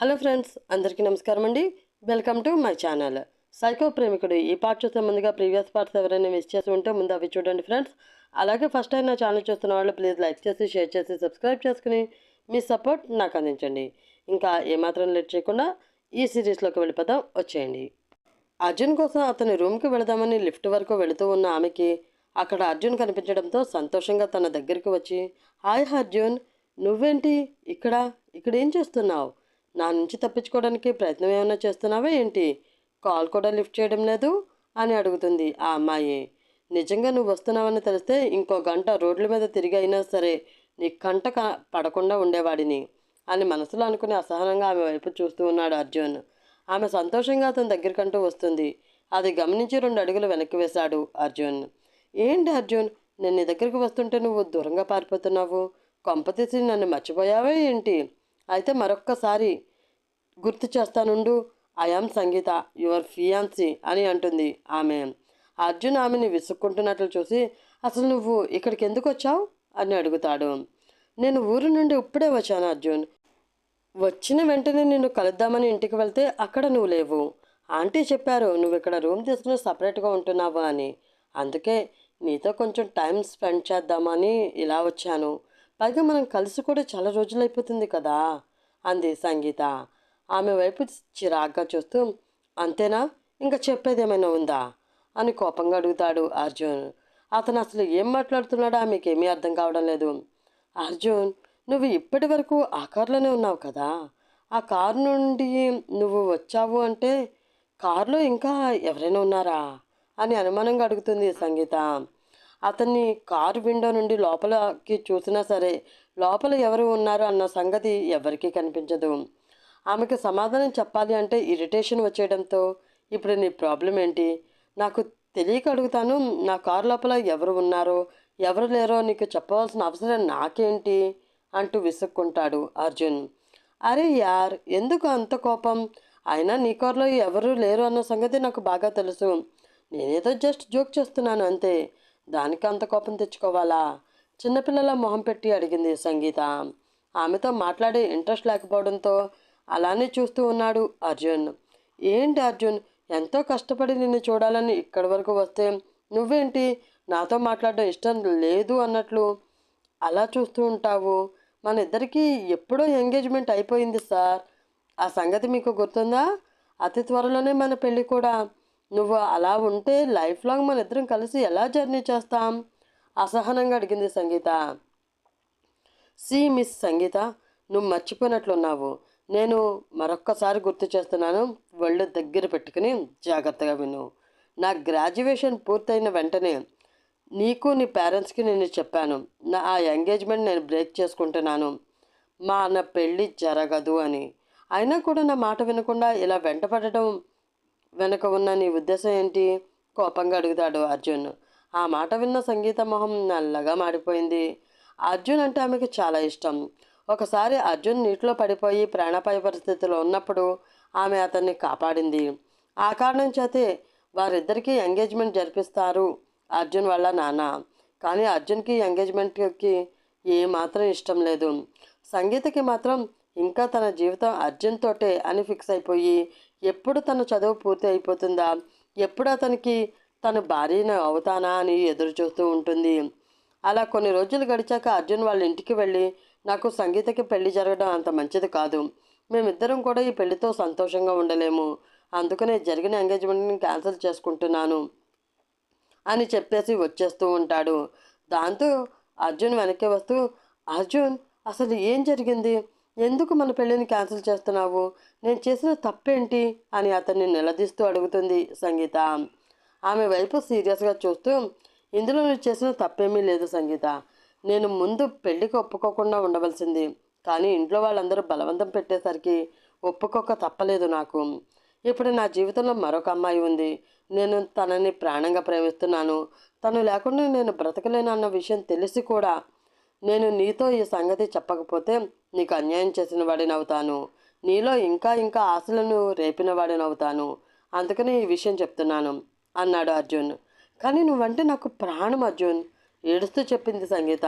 Hello friends అందరికీ నమస్కారం అండి. Welcome to my channel. Psycho ప్రేమికుడు ఈ పార్ట్ చూసే ముందుగా ప్రీవియస్ పార్ట్స్ ఎవరైనా మిస్ చేసి ఉంటే ముందు అవి చూడండి ఫ్రెండ్స్. అలాగే ఫస్ట్ టైం నా ఛానల్ చూస్తున్న వాళ్ళు ప్లీజ్ లైక్ చేసి షేర్ చేసి సబ్స్క్రైబ్ చేసుకుని మీ సపోర్ట్ నాకు అందించండి. ఇంకా ఏమాత్రం లేట్ చేయకుండా ఈ సిరీస్లోకి వెళ్ళిపోదాం వచ్చేయండి. అర్జున్ కోసం అతని రూమ్కి వెళదామని లిఫ్ట్ వరకు వెళుతూ ఉన్న ఆమెకి అక్కడ అర్జున్ కనిపించడంతో సంతోషంగా తన దగ్గరికి వచ్చి హాయ్ అర్జున్ నువ్వేంటి? ఇక్కడ? ఇక్కడ ఏం చేస్తున్నావు? నా నుంచి తప్పించుకోవడానికి ప్రయత్నం ఏమైనా చేస్తున్నావా ఏంటి? కాల్ కూడా లిఫ్ట్ చేయడం లేదు అని అడుగుతుంది ఆ అమ్మాయి. నిజంగా నువ్వు వస్తున్నావని తెలిస్తే ఇంకో గంట రోడ్ల మీద తిరిగి అయినా సరే నీ కంట క- పడకుండా ఉండేవాడిని అని మనసులో అనుకుని అసహనంగా ఆమె వైపు చూస్తూ ఉన్నాడు అర్జున్. ఆమె సంతోషంగా అతని దగ్గరికంటూ వస్తుంది. అది గమనించి రెండు అడుగులు వెనక్కి వేశాడు అర్జున్. ఏంటి అర్జున్? నేను నీ దగ్గరికి వస్తుంటే నువ్వు దూరంగా పారిపోతున్నావు. కొంపతీసి నన్ను మర్చిపోయావా ఏంటి? అయితే మరొక్కసారి గుర్తు చేస్తానుండు. I am Sangeetha your fiancee అని అంటుంది ఆమె. అర్జున్ ఆమెని విసుక్కుంటున్నట్లు చూసి అసలు నువ్వు ఇక్కడికి ఎందుకు వచ్చావు? అని అడుగుతాడు. నేను ఊరు నుండి ఇప్పుడే వచ్చాను అర్జున్. వచ్చిన వెంటనే నిన్ను కలుద్దామని ఇంటికి వెళ్తే అక్కడ నువ్వు లేవు. ఆంటీ చెప్పారు నువ్వు ఇక్కడ రూమ్ తీసుకుని సపరేట్గా ఉంటున్నావు అని. అందుకే నీతో కొంచెం టైం స్పెండ్ చేద్దామని ఇలా వచ్చాను. పైగా మనం కలిసి కూడా చాలా రోజులైపోతుంది కదా అంది సంగీత. ఆమె వైపు చిరాగ్గా చూస్తూ అంతేనా? ఇంకా చెప్పేది ఏమైనా ఉందా? అని కోపంగా అడుగుతాడు అర్జున్. అతను అసలు ఏం మాట్లాడుతున్నాడో? ఆమెకేమీ అర్థం కావడం లేదు. అర్జున్ నువ్వు ఇప్పటి వరకు ఆ కారులోనే ఉన్నావు కదా? ఆ కారు నుండి నువ్వు వచ్చావు అంటే కారులో ఇంకా ఎవరైనా ఉన్నారా? అని అనుమానంగా అడుగుతుంది సంగీత. అతన్ని కారు విండో నుండి లోపలకి చూసినా సరే లోపల ఎవరు ఉన్నారు అన్న సంగతి ఎవరికీ కనిపించదు. ఆమెకు సమాధానం చెప్పాలి అంటే ఇరిటేషన్ వచ్చేయడంతో ఇప్పుడు నీ ప్రాబ్లం ఏంటి? నాకు తెలియక అడుగుతాను నా కారు లోపల ఎవరు ఉన్నారో ఎవరు లేరో నీకు చెప్పవలసిన అవసరం నాకేంటి? అంటూ విసుక్కుంటాడు అర్జున్. అరే యార్ ఎందుకు అంత కోపం? అయినా నీ కారులో ఎవరు లేరు అన్న సంగతి నాకు బాగా తెలుసు. నేనేదో జస్ట్ జోక్ చేస్తున్నాను అంతే. దానికి అంత కోపం తెచ్చుకోవాలా? చిన్నపిల్లల మొహం పెట్టి అడిగింది సంగీత. ఆమెతో మాట్లాడే ఇంట్రెస్ట్ లేకపోవడంతో అలానే చూస్తూ ఉన్నాడు అర్జున్. ఏంటి అర్జున్? ఎంతో కష్టపడి నిన్ను చూడాలని ఇక్కడి వరకు వస్తే నువ్వేంటి? నాతో మాట్లాడడం ఇష్టం లేదు అన్నట్లు అలా చూస్తూ ఉంటావు. మన ఇద్దరికీ ఎప్పుడో ఎంగేజ్మెంట్ అయిపోయింది సార్. ఆ సంగతి మీకు గుర్తుందా? అతి త్వరలోనే మన పెళ్ళి కూడా. నువ్వు అలా ఉంటే లైఫ్ లాంగ్ మన ఇద్దరం కలిసి ఎలా జర్నీ చేస్తాం? అసహనంగా అడిగింది సంగీత. సి మిస్ సంగీత నువ్వు మర్చిపోయినట్లున్నావు. నేను మరొక్కసారి గుర్తు చేస్తున్నాను. ఒళ్ళు దగ్గర పెట్టుకుని జాగ్రత్తగా విను. నా గ్రాడ్యుయేషన్ పూర్తయిన వెంటనే నీకు నీ పేరెంట్స్కి నేను చెప్పాను. నా ఆ ఎంగేజ్మెంట్ నేను బ్రేక్ చేసుకుంటున్నాను. మా అన్న పెళ్ళి జరగదు అని. అయినా కూడా నా మాట వినకుండా ఇలా వెంటపడటం వెనక ఉన్న నీ ఉద్దేశం ఏంటి? కోపంగా అడుగుతాడు అర్జున్. ఆ మాట విన్న సంగీత మొహం నల్లగా మాడిపోయింది. అర్జున్ అంటే ఆమెకు చాలా ఇష్టం. ఒకసారి అర్జున్ నీటిలో పడిపోయి ప్రాణపాయ పరిస్థితిలో ఉన్నప్పుడు ఆమె అతన్ని కాపాడింది. ఆ కారణం చేతే వారిద్దరికీ ఎంగేజ్మెంట్ జరిపిస్తారు అర్జున్ వాళ్ళ నాన్న. కానీ అర్జున్కి ఎంగేజ్మెంట్కి ఏమాత్రం ఇష్టం లేదు. సంగీతకి మాత్రం ఇంకా తన జీవితం అర్జున్ తోటే అని ఫిక్స్ అయిపోయి ఎప్పుడు తన చదువు పూర్తి అయిపోతుందా? ఎప్పుడు అతనికి తను భార్యను అవుతానా అని ఎదురు చూస్తూ ఉంటుంది. అలా కొన్ని రోజులు గడిచాక అర్జున్ వాళ్ళ ఇంటికి వెళ్ళి నాకు సంగీతకి పెళ్ళి జరగడం అంత మంచిది కాదు. మేమిద్దరం కూడా ఈ పెళ్ళితో సంతోషంగా ఉండలేము. అందుకనే జరిగిన ఎంగేజ్మెంట్ని క్యాన్సిల్ చేసుకుంటున్నాను అని చెప్పేసి వచ్చేస్తూ ఉంటాడు. దాంతో అర్జున్ వెనక్కి వస్తూ అర్జున్ అసలు ఏం జరిగింది? ఎందుకు మన పెళ్ళిని క్యాన్సిల్ చేస్తున్నావు? నేను చేసిన తప్పేంటి? అని అతన్ని నిలదీస్తూ అడుగుతుంది సంగీత. ఆమె వైపు సీరియస్గా చూస్తూ ఇందులో నువ్వు చేసిన తప్పేమీ లేదు సంగీత. నేను ముందు పెళ్ళికి ఒప్పుకోకుండా ఉండవలసింది. కానీ ఇంట్లో వాళ్ళందరూ బలవంతం పెట్టేసరికి ఒప్పుకోక తప్పలేదు నాకు. ఇప్పుడు నా జీవితంలో మరొక అమ్మాయి ఉంది. నేను తనని ప్రాణంగా ప్రేమిస్తున్నాను. తను లేకుండా నేను బ్రతకలేను అన్న విషయం తెలిసి కూడా నేను నీతో ఈ సంగతి చెప్పకపోతే నీకు అన్యాయం చేసిన వాడిని అవుతాను. నీలో ఇంకా ఇంకా ఆశలను రేపిన వాడిని అవుతాను. అందుకని ఈ విషయం చెప్తున్నాను అన్నాడు అర్జున్. కానీ నువ్వంటే నాకు ప్రాణం అర్జున్. ఏడుస్తూ చెప్పింది సంగీత.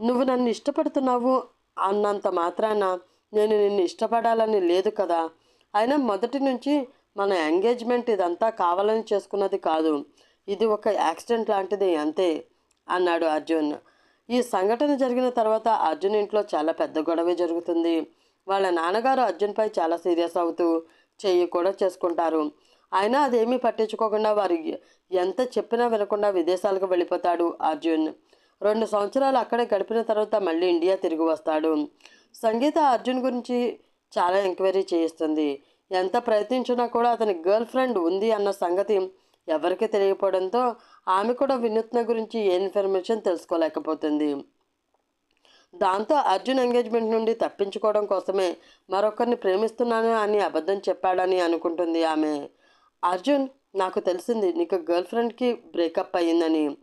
నువ్వు నన్ను ఇష్టపడుతున్నావు అన్నంత మాత్రాన నేను నిన్ను ఇష్టపడాలని లేదు కదా. అయినా మొదటి నుంచి మన ఎంగేజ్మెంట్ ఇదంతా కావాలని చేసుకున్నది కాదు. ఇది ఒక యాక్సిడెంట్ లాంటిది అంతే అన్నాడు అర్జున్. ఈ సంఘటన జరిగిన తర్వాత అర్జున్ ఇంట్లో చాలా పెద్ద గొడవ జరుగుతుంది. వాళ్ళ నాన్నగారు అర్జున్పై చాలా సీరియస్ అవుతూ చెయ్యి కూడా చేసుకుంటారు. అయినా అదేమీ పట్టించుకోకుండా వారు ఎంత చెప్పినా వినకుండా విదేశాలకు వెళ్ళిపోతాడు అర్జున్. రెండు సంవత్సరాలు అక్కడే గడిపిన తర్వాత మళ్ళీ ఇండియా తిరిగి వస్తాడు. సంగీత అర్జున్ గురించి చాలా ఎంక్వైరీ చేయిస్తుంది. ఎంత ప్రయత్నించినా కూడా అతని గర్ల్ ఫ్రెండ్ ఉంది అన్న సంగతి ఎవరికి తెలియకపోవడంతో ఆమె కూడా వినూత్న గురించి ఏ ఇన్ఫర్మేషన్ తెలుసుకోలేకపోతుంది. దాంతో అర్జున్ ఎంగేజ్మెంట్ నుండి తప్పించుకోవడం కోసమే మరొకరిని ప్రేమిస్తున్నాను అని అబద్ధం చెప్పాడని అనుకుంటుంది ఆమె. అర్జున్ నాకు తెలిసింది నీకు గర్ల్ ఫ్రెండ్కి బ్రేకప్ అయ్యిందని.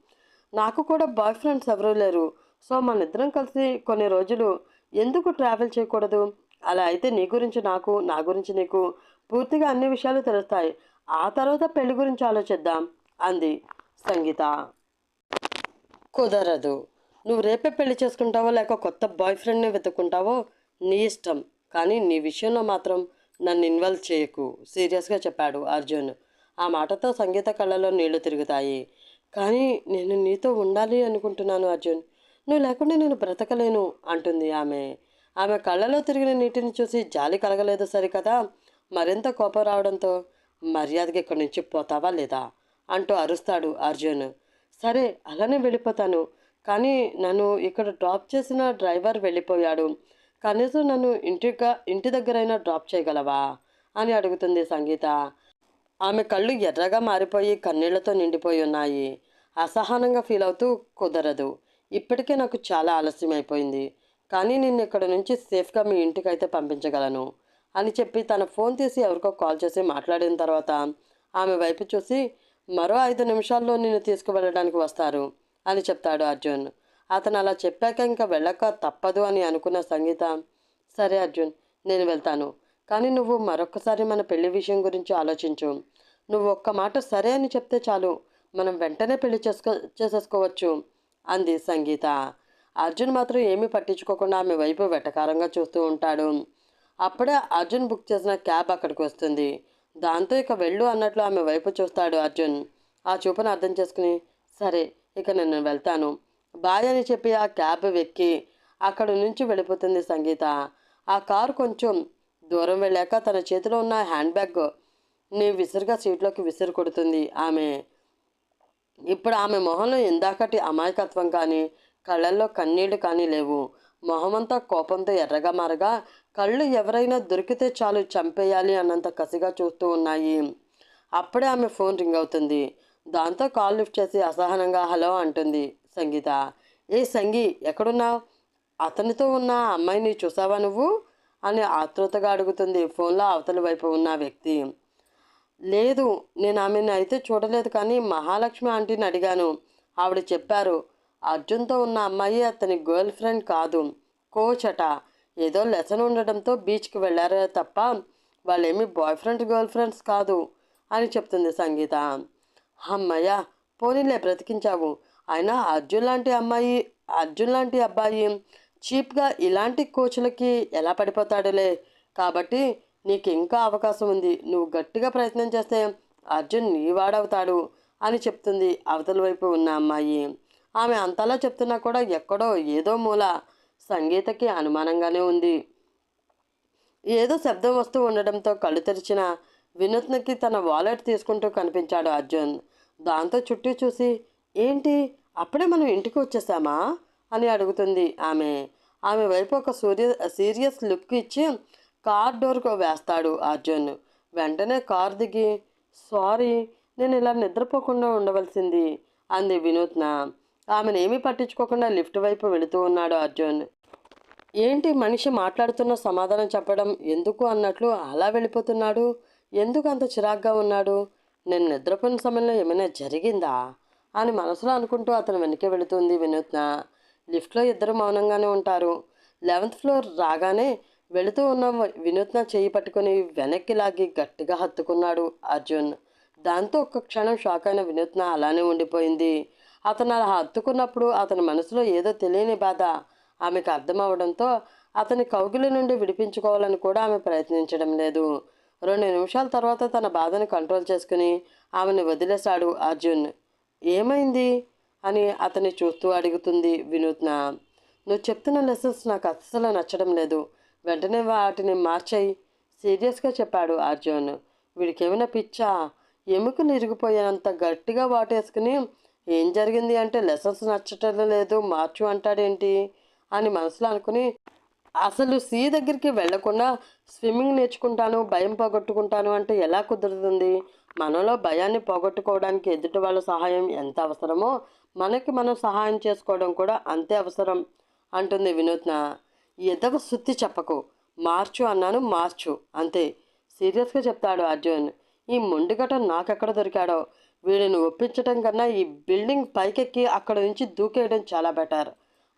నాకు కూడా బాయ్ ఫ్రెండ్స్ ఎవరూ లేరు. సో మన ఇద్దరం కలిసి కొన్ని రోజులు ఎందుకు ట్రావెల్ చేయకూడదు? అలా అయితే నీ గురించి నాకు నా గురించి నీకు పూర్తిగా అన్ని విషయాలు తెలుస్తాయి. ఆ తర్వాత పెళ్ళి గురించి ఆలోచిద్దాం అంది సంగీత. కుదరదు. నువ్వు రేపే పెళ్ళి చేసుకుంటావో లేక కొత్త బాయ్ ఫ్రెండ్ని వెతుక్కుంటావో నీ ఇష్టం. కానీ నీ విషయంలో మాత్రం నన్ను ఇన్వాల్వ్ చేయకు. సీరియస్గా చెప్పాడు అర్జున్. ఆ మాటతో సంగీత కళ్ళలో నీళ్ళు తిరుగుతాయి. కానీ నేను నీతో ఉండాలి అనుకుంటున్నాను అర్జున్. నువ్వు లేకుండా నేను బ్రతకలేను అంటుంది ఆమె. ఆమె కళ్ళలో తిరిగిన నీటిని చూసి జాలి కలగలేదు సరికదా? మరింత కోపం రావడంతో మర్యాదగా ఇక్కడి నుంచి పోతావా లేదా? అంటూ అరుస్తాడు అర్జున్. సరే అలానే వెళ్ళిపోతాను. కానీ నన్ను ఇక్కడ డ్రాప్ చేసిన డ్రైవర్ వెళ్ళిపోయాడు. కనీసం నన్ను ఇంటిగా ఇంటి దగ్గరైనా డ్రాప్ చేయగలవా? అని అడుగుతుంది సంగీత. ఆమె కళ్ళు ఎర్రగా మారిపోయి కన్నీళ్ళతో నిండిపోయి ఉన్నాయి. అసహనంగా ఫీల్ అవుతూ కుదరదు. ఇప్పటికే నాకు చాలా ఆలస్యం అయిపోయింది. కానీ నిన్ను ఇక్కడ నుంచి సేఫ్గా మీ ఇంటికి అయితే పంపించగలను అని చెప్పి తన ఫోన్ తీసి ఎవరికో కాల్ చేసి మాట్లాడిన తర్వాత ఆమె వైపు చూసి మరో ఐదు నిమిషాల్లో నిన్ను తీసుకువెళ్ళడానికి వస్తారు అని చెప్తాడు అర్జున్. అతను అలా చెప్పాక ఇంకా వెళ్ళక తప్పదు అని అనుకున్న సంగీత సరే అర్జున్ నేను వెళ్తాను. కానీ నువ్వు మరొకసారి మన పెళ్ళి విషయం గురించి ఆలోచించు. నువ్వు ఒక్క మాట సరే అని చెప్తే చాలు. మనం వెంటనే పెళ్ళి చేసుకో చేసేసుకోవచ్చు అంది సంగీత. అర్జున్ మాత్రం ఏమీ పట్టించుకోకుండా ఆమె వైపు వెటకారంగా చూస్తూ ఉంటాడు. అప్పుడే అర్జున్ బుక్ చేసిన క్యాబ్ అక్కడికి వస్తుంది. దాంతో ఇక వెళ్ళు అన్నట్లు ఆమె వైపు చూస్తాడు అర్జున్. ఆ చూపును అర్థం చేసుకుని సరే ఇక నేను వెళ్తాను. బాయ్ అని చెప్పి ఆ క్యాబ్ వెక్కి అక్కడి నుంచి వెళ్ళిపోతుంది సంగీత. ఆ కారు కొంచెం దూరం వెళ్ళాక తన చేతిలో ఉన్న హ్యాండ్ బ్యాగ్ నీ విసురుగా సీట్లోకి విసిరు కొడుతుంది ఆమె. ఇప్పుడు ఆమె మొహంలో ఇందాకటి అమాయకత్వం కానీ కళ్ళల్లో కన్నీళ్ళు కానీ లేవు. మొహమంతా కోపంతో ఎర్రగా మారగా కళ్ళు ఎవరైనా దొరికితే చాలు చంపేయాలి అన్నంత కసిగా చూస్తూ ఉన్నాయి. అప్పుడే ఆమె ఫోన్ రింగ్ అవుతుంది. దాంతో కాల్ లిఫ్ట్ చేసి అసహనంగా హలో అంటుంది సంగీత. ఏ సంగీ ఎక్కడున్నావు? అతనితో ఉన్న అమ్మాయిని చూసావా నువ్వు? అని ఆతృతగా అడుగుతుంది. ఫోన్లో అవతలి వైపు ఉన్న వ్యక్తి. లేదు నేను ఆమెను అయితే చూడలేదు కానీ మహాలక్ష్మి ఆంటీని అడిగాను. ఆవిడ చెప్పారు అర్జున్తో ఉన్న అమ్మాయి అతని గర్ల్ ఫ్రెండ్ కాదు కోచ్ అట. ఏదో లెసన్ ఉండడంతో బీచ్కి వెళ్ళారే తప్ప వాళ్ళేమి బాయ్ ఫ్రెండ్ గర్ల్ ఫ్రెండ్స్ కాదు అని చెప్తుంది సంగీత. అమ్మయ్య పోనీలే బ్రతికించావు. అయినా అర్జున్ లాంటి అమ్మాయి అర్జున్ లాంటి అబ్బాయి చీప్గా ఇలాంటి కోచ్లకి ఎలా పడిపోతాడులే? కాబట్టి నీకు ఇంకా అవకాశం ఉంది. నువ్వు గట్టిగా ప్రయత్నం చేస్తే అర్జున్ నీ వాడవుతాడు అని చెప్తుంది అవతల వైపు ఉన్న అమ్మాయి. ఆమె అంతలా చెప్తున్నా కూడా ఎక్కడో ఏదో మూల సంగీతకి అనుమానంగానే ఉంది. ఏదో శబ్దం వస్తూ ఉండడంతో కళ్ళు తెరిచిన వినూత్నకి తన వాలెట్ తీసుకుంటూ కనిపించాడు అర్జున్. దాంతో చుట్టూ చూసి ఏంటి? అప్పుడే మనం ఇంటికి వచ్చేసామా? అని అడుగుతుంది ఆమె. ఆమె వైపు ఒక సూర్య సీరియస్ లుక్ ఇచ్చి కార్ డోర్కు వేస్తాడు అర్జున్. వెంటనే కార్ దిగి సారీ నేను ఇలా నిద్రపోకుండా ఉండవలసింది అంది వినూత్న. ఆమెను ఏమీ పట్టించుకోకుండా లిఫ్ట్ వైపు వెళుతూ ఉన్నాడు అర్జున్. ఏంటి మనిషి మాట్లాడుతున్న సమాధానం చెప్పడం ఎందుకు అన్నట్లు అలా వెళ్ళిపోతున్నాడు? ఎందుకు అంత చిరాగ్గా ఉన్నాడు? నేను నిద్రపోయిన సమయంలో ఏమైనా జరిగిందా? అని మనసులో అనుకుంటూ అతను వెనక్కి వెళుతుంది వినూత్న. లిఫ్ట్లో ఇద్దరు మౌనంగానే ఉంటారు. లెవెంత్ ఫ్లోర్ రాగానే వెళుతూ ఉన్న వినూత్న చేయి పట్టుకుని వెనక్కి లాగి గట్టిగా హత్తుకున్నాడు అర్జున్. దాంతో ఒక్క క్షణం షాక్ అయిన వినూత్న అలానే ఉండిపోయింది. అతను అలా హత్తుకున్నప్పుడు అతని మనసులో ఏదో తెలియని బాధ ఆమెకు అర్థమవడంతో అతని కౌగిలి నుండి విడిపించుకోవాలని కూడా ఆమె ప్రయత్నించడం లేదు. రెండు నిమిషాల తర్వాత తన బాధను కంట్రోల్ చేసుకుని ఆమెను వదిలేశాడు అర్జున్. ఏమైంది? అని అతన్ని చూస్తూ అడుగుతుంది వినూత్న. నువ్వు చెప్తున్న లెసన్స్ నాకు అస్సలు నచ్చడం లేదు. వెంటనే వాటిని మార్చేయి సీరియస్గా చెప్పాడు అర్జున్. వీడికేమైనా పిచ్చా? ఎముకలు ఇరిగిపోయేంత గట్టిగా వాటేసుకుని ఏం జరిగింది అంటే లెసన్స్ నచ్చటం లేదు మార్చు అంటాడేంటి? అని మనసులో అనుకుని అసలు సీ దగ్గరికి వెళ్ళకుండా స్విమ్మింగ్ నేర్చుకుంటాను భయం పోగొట్టుకుంటాను అంటే ఎలా కుదురుతుంది? మనలో భయాన్ని పోగొట్టుకోవడానికి ఎదుటి వాళ్ళ సహాయం ఎంత అవసరమో మనకి మనం సహాయం చేసుకోవడం కూడా అంతే అవసరం అంటుంది వినూత్న. ఎదవ శుద్ధి చెప్పకు. మార్చు అన్నాను మార్చు. అంతే. సీరియస్గా చెప్తాడు అర్జున్. ఈ మొండిగట నాకెక్కడ దొరికాడో? వీడిని ఒప్పించడం కన్నా ఈ బిల్డింగ్ పైకెక్కి అక్కడ నుంచి దూకేయడం చాలా బెటర్.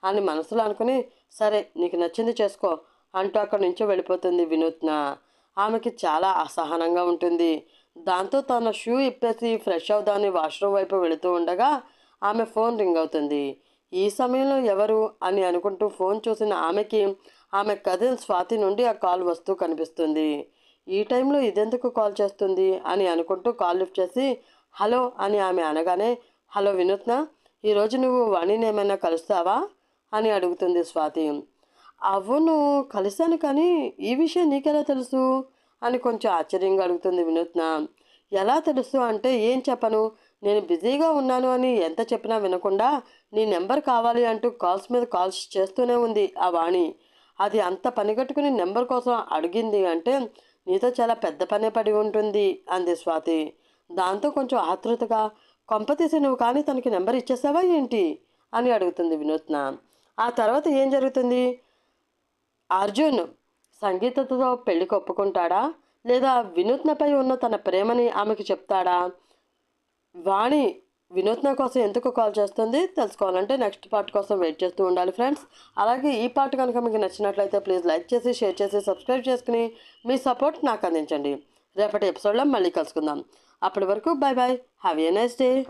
అని మనసులో అనుకుని సరే నీకు నచ్చింది చేసుకో అంటూ అక్కడి నుంచి వెళ్ళిపోతుంది వినూత్న. ఆమెకి చాలా అసహనంగా ఉంటుంది. దాంతో తన షూ ఇప్పేసి ఫ్రెష్ అవుదామని వాష్రూమ్ వైపు వెళుతూ ఉండగా ఆమె ఫోన్ రింగ్ అవుతుంది. ఈ సమయంలో ఎవరు? అని అనుకుంటూ ఫోన్ చూసిన ఆమెకి ఆమె కజిన్ స్వాతి నుండి ఆ కాల్ వస్తూ కనిపిస్తుంది. ఈ టైంలో ఇదెందుకు కాల్ చేస్తుంది? అని అనుకుంటూ కాల్ లిఫ్ట్ చేసి హలో అని ఆమె అనగానే హలో వినూత్న ఈరోజు నువ్వు వాణిని ఏమైనా కలుస్తావా? అని అడుగుతుంది స్వాతి. అవును కలిశాను కానీ ఈ విషయం నీకెలా తెలుసు? అని కొంచెం ఆశ్చర్యంగా అడుగుతుంది వినూత్న. ఎలా తెలుసు అంటే ఏం చెప్పను? నేను బిజీగా ఉన్నాను అని ఎంత చెప్పినా వినకుండా నీ నెంబర్ కావాలి అంటూ కాల్స్ మీద కాల్స్ చేస్తూనే ఉంది ఆ వాణి. అది అంత పనిగట్టుకుని నెంబర్ కోసం అడిగింది అంటే నీతో చాలా పెద్ద పనే పడి ఉంటుంది అంది స్వాతి. దాంతో కొంచెం ఆతృతగా కొంపతీసి నువ్వు కానీ తనకి నెంబర్ ఇచ్చేసావా ఏంటి? అని అడుగుతుంది వినూత్న. ఆ తర్వాత ఏం జరుగుతుంది? అర్జున్ సంగీతతో పెళ్ళి ఒప్పుకుంటాడా లేదా వినూత్నపై ఉన్న తన ప్రేమని ఆమెకు చెప్తాడా? వాణి వినూత్న కోసం ఎందుకు కాల్ చేస్తుంది? తెలుసుకోవాలంటే నెక్స్ట్ పార్ట్ కోసం వెయిట్ చేస్తూ ఉండాలి ఫ్రెండ్స్. అలాగే ఈ పార్ట్ కనుక మీకు నచ్చినట్లయితే ప్లీజ్ లైక్ చేసి షేర్ చేసి సబ్స్క్రైబ్ చేసుకుని మీ సపోర్ట్ నాకు అందించండి. రేపటి ఎపిసోడ్లో మళ్ళీ కలుసుకుందాం. అప్పటి వరకు bye bye have a nice day.